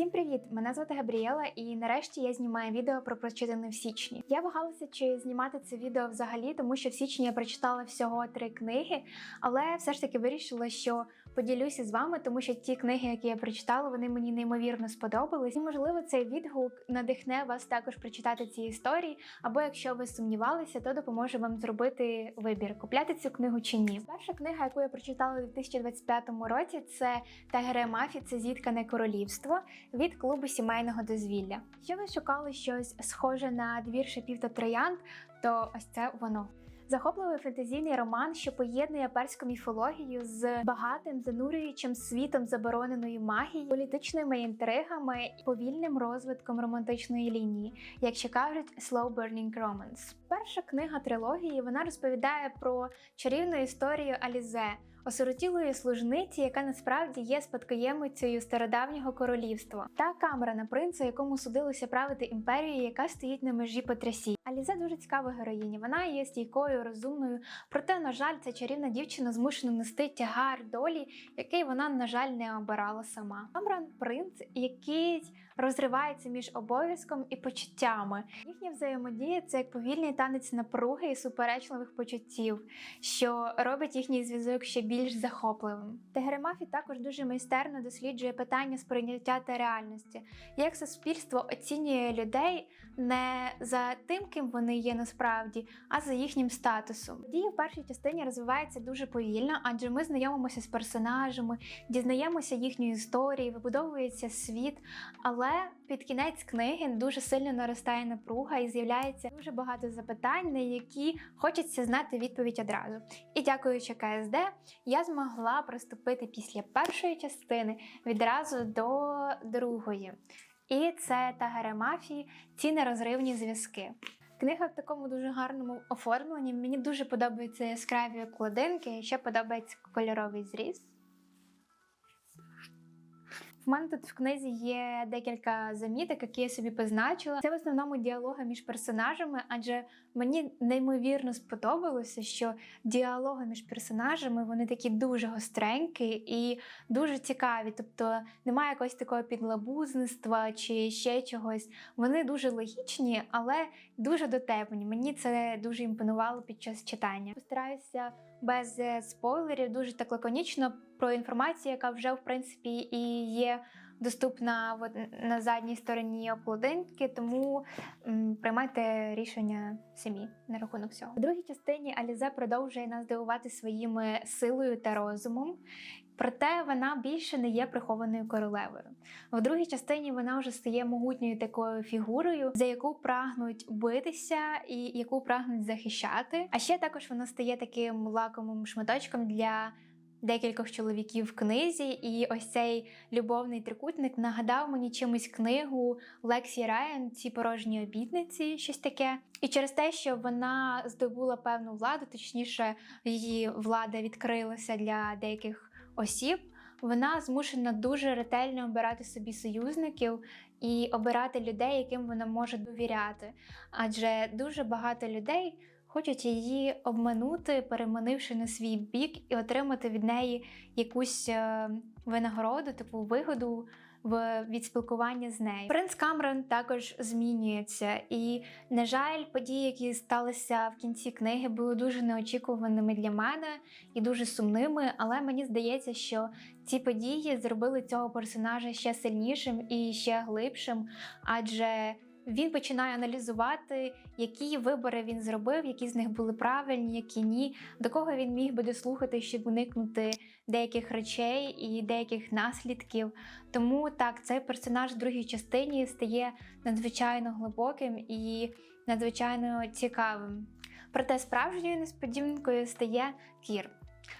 Всім привіт! Мене звати Габріела, і нарешті я знімаю відео про прочитане в січні. Я вагалася, чи знімати це відео взагалі, тому що в січні я прочитала всього три книги, але все ж таки вирішила, що поділюся з вами, тому що ті книги, які я прочитала, вони мені неймовірно сподобались. І можливо, цей відгук надихне вас також прочитати ці історії. Або якщо ви сумнівалися, то допоможе вам зробити вибір, купляти цю книгу чи ні. Перша книга, яку я прочитала у 2025 році, це Тагере Мафі, це зіткане королівство від клубу сімейного дозвілля. Якщо ви шукали щось схоже на двір шипів та троянд, то ось це воно. Захопливий фентезійний роман, що поєднує перську міфологію з багатим занурюючим світом забороненої магії, політичними інтригами і повільним розвитком романтичної лінії, як ще кажуть, slow burning romance. Перша книга трилогії вона розповідає про чарівну історію Алізе, осиротілої служниці, яка насправді є спадкоємицею стародавнього королівства, та Камерана принца, якому судилося правити імперією, яка стоїть на межі потрясінь. Алізе дуже цікава героїня. Вона є стійкою, розумною. Проте, на жаль, ця чарівна дівчина змушена нести тягар долі, який вона, на жаль, не обирала сама. Камеран принц, який розривається між обов'язком і почуттями. Їхня взаємодія це як повільний танець напруги і суперечливих почуттів, що робить їхній зв'язок ще більш захопливим. Тегеремафі також дуже майстерно досліджує питання сприйняття та реальності, як суспільство оцінює людей не за тим, ким вони є насправді, а за їхнім статусом. Дія в першій частині розвивається дуже повільно, адже ми знайомимося з персонажами, дізнаємося їхньої історії, вибудовується світ. Але під кінець книги дуже сильно наростає напруга і з'являється дуже багато запитань, на які хочеться знати відповідь одразу. І дякуючи КСД, я змогла приступити після першої частини відразу до другої. І це Тагере Мафії, ці нерозривні зв'язки. Книга в такому дуже гарному оформленні. Мені дуже подобаються яскраві обкладинки, ще подобається кольоровий зріз. В мене тут в книзі є декілька заміток, які я собі позначила. Це в основному діалоги між персонажами, адже мені неймовірно сподобалося, що діалоги між персонажами вони такі дуже гостренькі і дуже цікаві. Тобто немає якогось такого підлабузництва чи ще чогось. Вони дуже логічні, але дуже дотепні. Мені це дуже імпонувало під час читання. Постараюся без е, спойлерів, дуже так лаконічно про інформацію, яка вже в принципі і є доступна от, на задній стороні обкладинки, тому приймайте рішення самі на рахунок цього. У другій частині Алізе продовжує нас дивувати своїми силою та розумом. Проте вона більше не є прихованою королевою. В другій частині вона вже стає могутньою такою фігурою, за яку прагнуть битися і яку прагнуть захищати. А ще також вона стає таким лакомим шматочком для декількох чоловіків в книзі, і ось цей любовний трикутник нагадав мені чимось книгу Лексі Райан, ці порожні обітниці, щось таке. І через те, що вона здобула певну владу, точніше, її влада відкрилася для деяких осіб. Вона змушена дуже ретельно обирати собі союзників і обирати людей, яким вона може довіряти. Адже дуже багато людей хочуть її обманути, переманивши на свій бік і отримати від неї якусь е, винагороду, таку вигоду в від спілкування з нею. Принц Камерон також змінюється, і, на жаль, події, які сталися в кінці книги, були дуже неочікуваними для мене і дуже сумними. Але мені здається, що ці події зробили цього персонажа ще сильнішим і ще глибшим, адже він починає аналізувати, які вибори він зробив, які з них були правильні, які ні, до кого він міг би дослухати, щоб уникнути деяких речей і деяких наслідків. Тому так, цей персонаж в другій частині стає надзвичайно глибоким і надзвичайно цікавим. Проте справжньою несподіванкою стає Кір.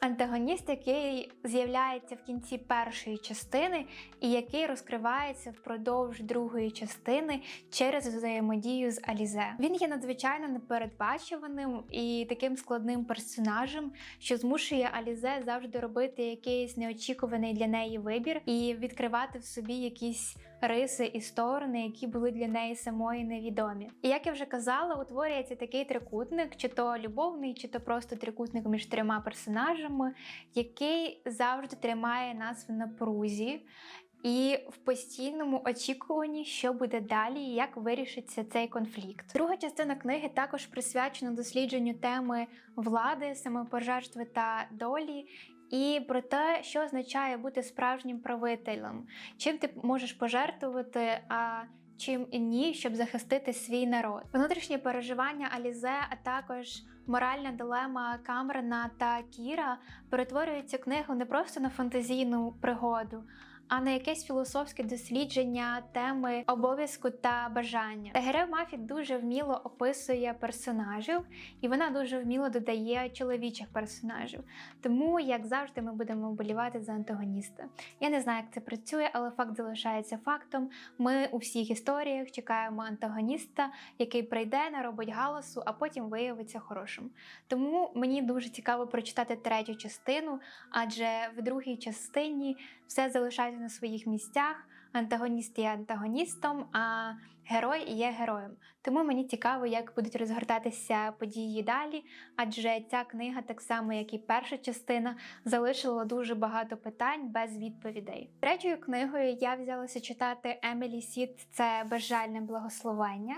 Антагоніст, який з'являється в кінці першої частини, і який розкривається впродовж другої частини через взаємодію з Алізе. Він є надзвичайно непередбачуваним і таким складним персонажем, що змушує Алізе завжди робити якийсь неочікуваний для неї вибір і відкривати в собі якісь риси і сторони, які були для неї самої невідомі. І як я вже казала, утворюється такий трикутник, чи то любовний, чи то просто трикутник між трьома персонажами, який завжди тримає нас в напрузі. і в постійному очікуванні, що буде далі, і як вирішиться цей конфлікт. Друга частина книги також присвячена дослідженню теми влади, самопожертви та долі. І про те, що означає бути справжнім правителем, чим ти можеш пожертвувати, а чим ні, щоб захистити свій народ. Внутрішні переживання Алізе, а також моральна дилема Камрена та Кіра перетворюються книгу не просто на фантазійну пригоду. А на якесь філософське дослідження теми обов'язку та бажання. Тегере Мафі дуже вміло описує персонажів, і вона дуже вміло додає чоловічих персонажів. Тому, як завжди, ми будемо вболівати за антагоніста. Я не знаю, як це працює, але факт залишається фактом. Ми у всіх історіях чекаємо антагоніста, який прийде, наробить галасу, а потім виявиться хорошим. Тому мені дуже цікаво прочитати третю частину, адже в другій частині все залишається на своїх місцях. Антагоніст є антагоністом, а герой є героєм. Тому мені цікаво, як будуть розгортатися події далі, адже ця книга, так само як і перша частина, залишила дуже багато питань без відповідей. Третьою книгою я взялася читати Емілі Сіт це безжальне благословення.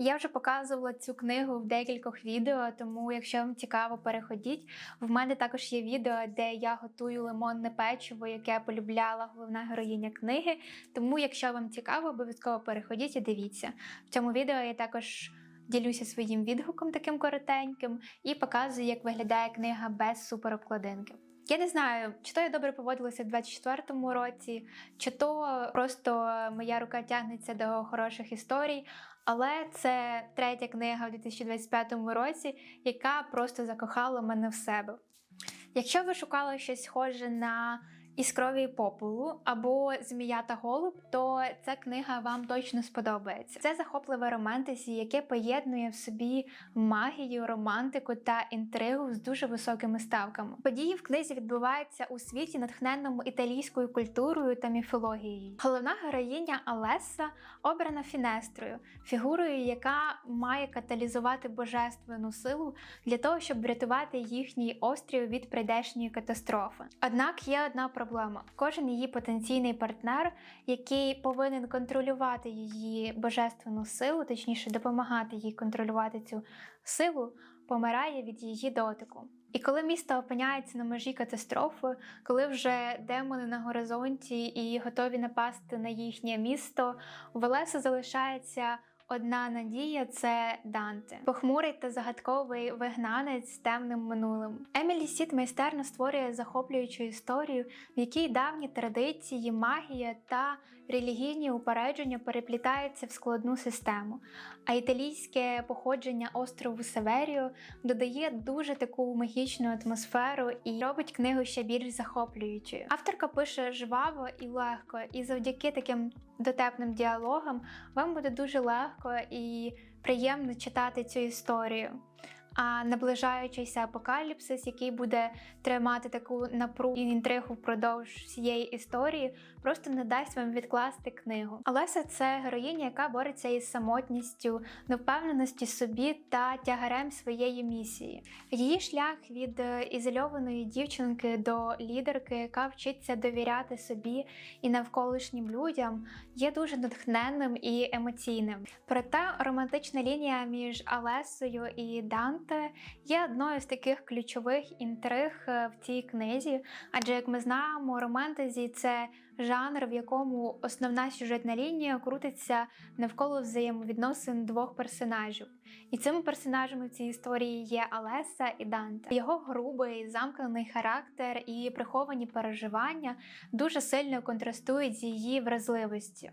Я вже показувала цю книгу в декількох відео, тому якщо вам цікаво, переходіть. В мене також є відео, де я готую лимонне печиво, яке полюбляла головна героїня книги. Тому, якщо вам цікаво, обов'язково переходіть і дивіться. В цьому відео я також ділюся своїм відгуком таким коротеньким і показую, як виглядає книга без суперобкладинки. Я не знаю, чи то я добре поводилася в 24-му році, чи то просто моя рука тягнеться до хороших історій. Але це третя книга у 2025 році, яка просто закохала мене в себе. Якщо ви шукали щось схоже на Іскрові попелу або Змія та голуб, то ця книга вам точно сподобається. Це захопливе романтизі, яке поєднує в собі магію, романтику та інтригу з дуже високими ставками. Події в книзі відбуваються у світі, натхненному італійською культурою та міфологією. Головна героїня Алеса обрана Фінестрою, фігурою, яка має каталізувати божественну силу для того, щоб врятувати їхній острів від прийдешньої катастрофи. Однак є одна проблема проблема. Кожен її потенційний партнер, який повинен контролювати її божественну силу, точніше допомагати їй контролювати цю силу, помирає від її дотику. І коли місто опиняється на межі катастрофи, коли вже демони на горизонті і готові напасти на їхнє місто, Велеса залишається Одна надія це Данте, похмурий та загадковий вигнанець з темним минулим. Емілі Сіт майстерно створює захоплюючу історію, в якій давні традиції, магія та релігійні упередження переплітаються в складну систему. А італійське походження острову Северіо додає дуже таку магічну атмосферу і робить книгу ще більш захоплюючою. Авторка пише жваво і легко, і завдяки таким дотепним діалогам вам буде дуже легко і приємно читати цю історію. А наближаючийся апокаліпсис, який буде тримати таку напругу і інтригу впродовж всієї історії, просто не дасть вам відкласти книгу. Олеся це героїня, яка бореться із самотністю, невпевненості собі та тягарем своєї місії. Її шлях від е, ізольованої дівчинки до лідерки, яка вчиться довіряти собі і навколишнім людям, є дуже натхненним і емоційним. Проте романтична лінія між Алесою і Данте є одною з таких ключових інтриг е, в цій книзі, адже як ми знаємо, романтезі це жанр, в якому основна сюжетна лінія крутиться навколо взаємовідносин двох персонажів. І цими персонажами в цій історії є Алеса і Данте. Його грубий, замкнений характер і приховані переживання дуже сильно контрастують з її вразливістю,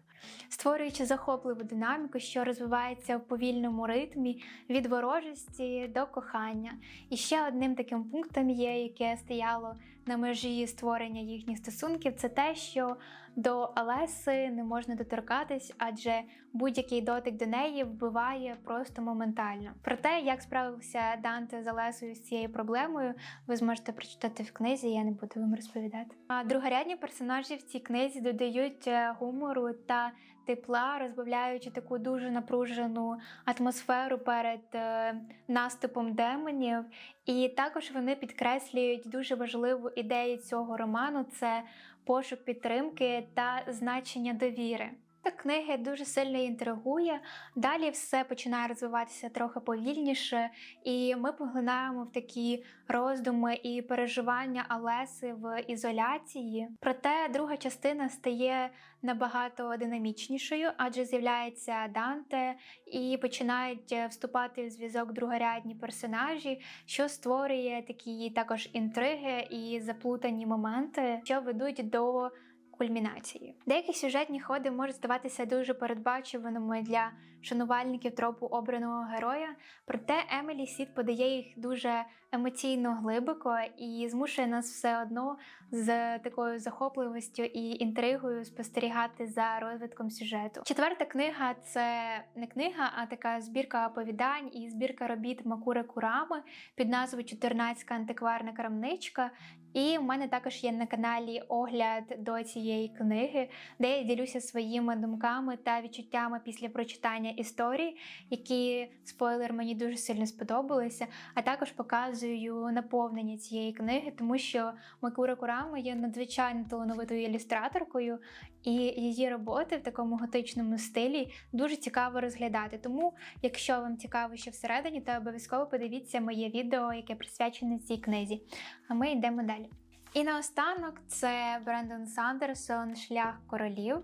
створюючи захопливу динаміку, що розвивається в повільному ритмі від ворожості до кохання. І ще одним таким пунктом є, яке стояло на межі створення їхніх стосунків, це те, що до Алеси не можна доторкатись, адже будь-який дотик до неї вбиває просто моментально. Про те, як справився Данте з Алесою з цією проблемою, ви зможете прочитати в книзі, я не буду вам розповідати. А другорядні персонажі в цій книзі додають е, гумору та тепла, розбавляючи таку дуже напружену атмосферу перед е, наступом демонів. І також вони підкреслюють дуже важливу ідею цього роману це пошук підтримки та значення довіри. Та книги дуже сильно інтригує. Далі все починає розвиватися трохи повільніше, і ми поглинаємо в такі роздуми і переживання Алеси в ізоляції. Проте друга частина стає набагато динамічнішою, адже з'являється Данте і починають е, вступати в зв'язок другорядні персонажі, що створює такі також інтриги і заплутані моменти, що ведуть до кульмінації. Деякі сюжетні ходи можуть здаватися дуже передбачуваними для шанувальників тропу обраного героя, проте Емілі Сід подає їх дуже емоційно глибоко і змушує нас все одно з такою захопливістю і інтригою спостерігати за розвитком сюжету. Четверта книга це не книга, а така збірка оповідань і збірка робіт Макури Курами під назвою Чотирнацька антикварна крамничка. І в мене також є на каналі огляд до цієї книги, де я ділюся своїми думками та відчуттями після прочитання історії, які спойлер мені дуже сильно сподобалися. А також показую наповнення цієї книги, тому що Макура Курама є надзвичайно талановитою ілюстраторкою, і її роботи в такому готичному стилі дуже цікаво розглядати. Тому, якщо вам цікаво, що всередині, то обов'язково подивіться моє відео, яке присвячене цій книзі. А ми йдемо далі. І наостанок це Брендон Сандерсон Шлях королів.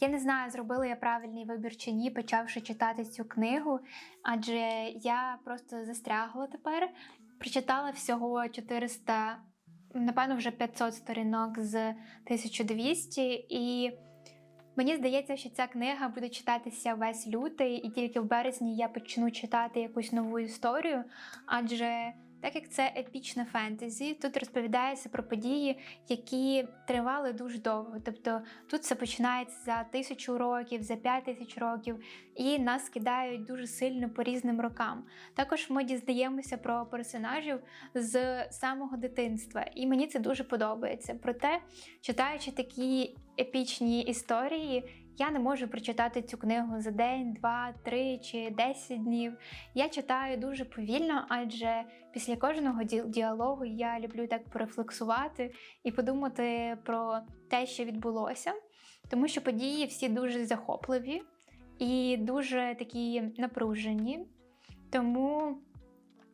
Я не знаю, зробила я правильний вибір чи ні, почавши читати цю книгу, адже я просто застрягла тепер. Прочитала всього 400, напевно, вже 500 сторінок з 1200, і мені здається, що ця книга буде читатися весь лютий, і тільки в березні я почну читати якусь нову історію, адже. Так як це епічне фентезі, тут розповідається про події, які тривали дуже довго. Тобто тут це починається за тисячу років, за п'ять тисяч років, і нас кидають дуже сильно по різним рокам. Також ми дізнаємося про персонажів з самого дитинства, і мені це дуже подобається. Проте, читаючи такі епічні історії, я не можу прочитати цю книгу за день, два, три чи десять днів. Я читаю дуже повільно, адже після кожного ді- діалогу я люблю так порефлексувати і подумати про те, що відбулося, тому що події всі дуже захопливі і дуже такі напружені. Тому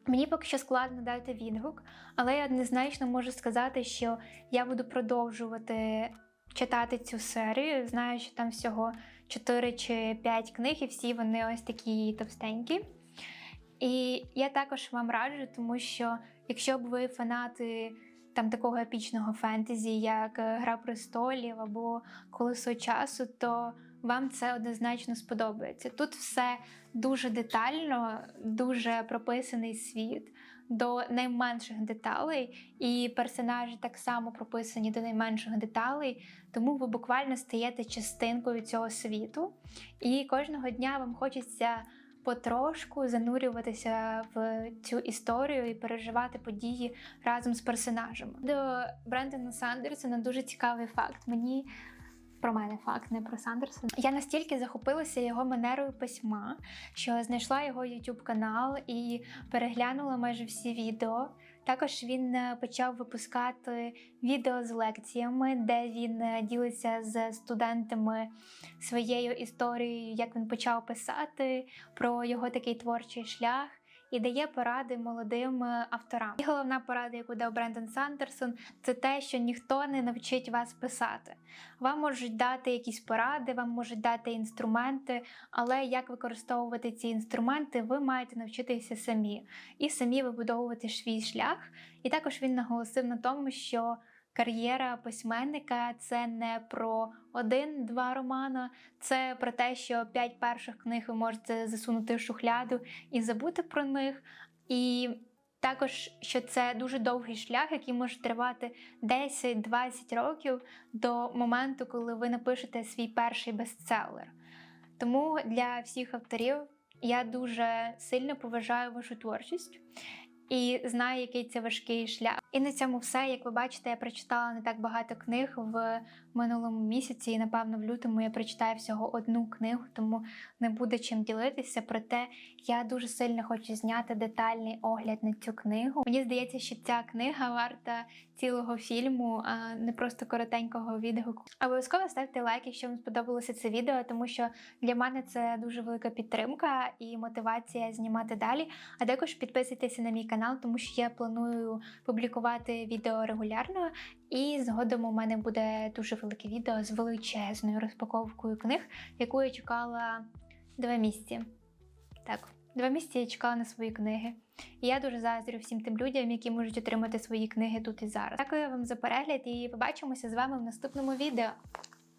мені поки що складно дати відгук, але я однозначно можу сказати, що я буду продовжувати читати цю серію. Знаю, що там всього 4 чи 5 книг, і всі вони ось такі товстенькі. І я також вам раджу, тому що якщо б ви фанати там такого епічного фентезі, як е, Гра престолів або Колесо часу, то вам це однозначно сподобається. Тут все дуже детально, дуже прописаний світ до найменших деталей, і персонажі так само прописані до найменших деталей, тому ви буквально стаєте частинкою цього світу. І кожного дня вам хочеться потрошку занурюватися в цю історію і переживати події разом з персонажами. До Брендона Сандерсона дуже цікавий факт. Мені про мене факт, не про Сандерсона. Я настільки захопилася його манерою письма, що знайшла його YouTube канал і переглянула майже всі відео. Також він е, почав випускати відео з лекціями, де він е, ділиться з студентами своєю історією, як він почав писати про його такий творчий шлях. І дає поради молодим е, авторам. І головна порада, яку дав Брендон Сандерсон, це те, що ніхто не навчить вас писати. Вам можуть дати якісь поради, вам можуть дати інструменти, але як використовувати ці інструменти, ви маєте навчитися самі і самі вибудовувати свій шлях. І також він наголосив на тому, що кар'єра письменника це не про один-два романа, це про те, що п'ять перших книг ви можете засунути в шухляду і забути про них. І також, що це дуже довгий шлях, який може тривати 10-20 років до моменту, коли ви напишете свій перший бестселер. Тому для всіх авторів я дуже сильно поважаю вашу творчість і знаю, який це важкий шлях. І на цьому все. Як ви бачите, я прочитала не так багато книг в минулому місяці, і напевно в лютому я прочитаю всього одну книгу, тому не буде чим ділитися. Проте я дуже сильно хочу зняти детальний огляд на цю книгу. Мені здається, що ця книга варта цілого фільму, а не просто коротенького відгуку. Обов'язково ставте лайк, якщо вам сподобалося це відео, тому що для мене це дуже велика підтримка і мотивація знімати далі. А також підписуйтеся на мій канал, тому що я планую публікувати відео регулярно. І згодом у мене буде дуже велике відео з величезною розпаковкою книг, яку я чекала два місяці. Так, два місяці я чекала на свої книги. І я дуже заздрю всім тим людям, які можуть отримати свої книги тут і зараз. Дякую вам за перегляд і побачимося з вами в наступному відео.